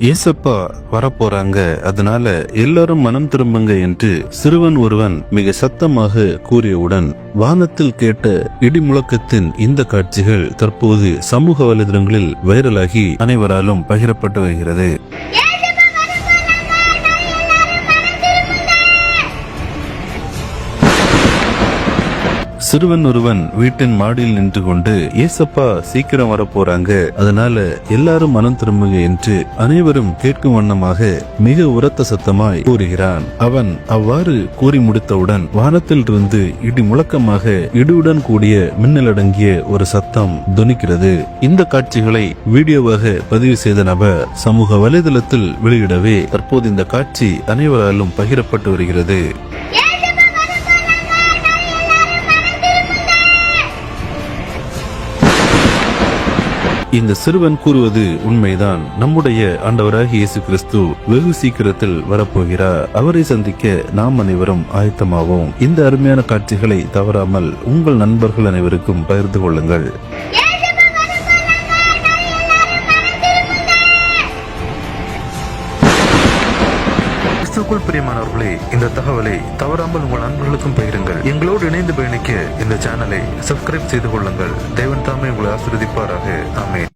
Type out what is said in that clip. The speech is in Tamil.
ஏசப்பா வரப்போறாங்க. அதனால எல்லாரும் மனம் திரும்புங்க என்று சிறுவன் ஒருவன் மிக சத்தமாக கூறியவுடன் வானத்தில் கேட்ட இடி முழக்கத்தின் இந்த காட்சிகள் தற்போது சமூக வலைதளங்களில் வைரலாகி அனைவராலும் பகிரப்பட்டு வருகிறது. சிறுவன் ஒருவன் வீட்டின் மாடியில் நின்று கொண்டு ஏசப்பா சீக்கிரம் வர போறாங்க அதனால எல்லாரும் மனம் திரும்புங்க என்று அனைவரும் கேட்கும் வண்ணமாக மிக உரத்த சத்தமாய் கூறுகிறான். அவன் அவ்வாறு கூறி முடித்தவுடன் வானத்தில் இருந்து இடி முழக்கமாக இடியுடன் கூடிய மின்னலடங்கிய ஒரு சத்தம் துணிக்கிறது. இந்த காட்சிகளை வீடியோவாக பதிவு செய்த நபர் சமூக வலைதளத்தில் வெளியிடவே தற்போது இந்த காட்சி அனைவராலும் பகிரப்பட்டு வருகிறது. இந்த சிறுவன் கூறுவது உண்மைதான். நம்முடைய ஆண்டவராக இயேசு கிறிஸ்து வெகு சீக்கிரத்தில் வரப்போகிறார். அவரை சந்திக்க நாம் அனைவரும் ஆயத்தமாவோம். இந்த அருமையான காட்சிகளை தவறாமல் உங்கள் நண்பர்கள் அனைவருக்கும் பகிர்ந்து கொள்ளுங்கள். கிறிஸ்துக்குள் பிரியமானவர்களே இந்த தகவலை தவறாமல் உங்கள் நண்பர்களுக்கும் பகிருங்கள். எங்களோடு இணைந்து பயணிக்க இந்த சேனலை சப்ஸ்கிரைப் செய்து கொள்ளுங்கள். தேவன் தாமே உங்களை ஆசிர்வதிப்பாராக. ஆமென்.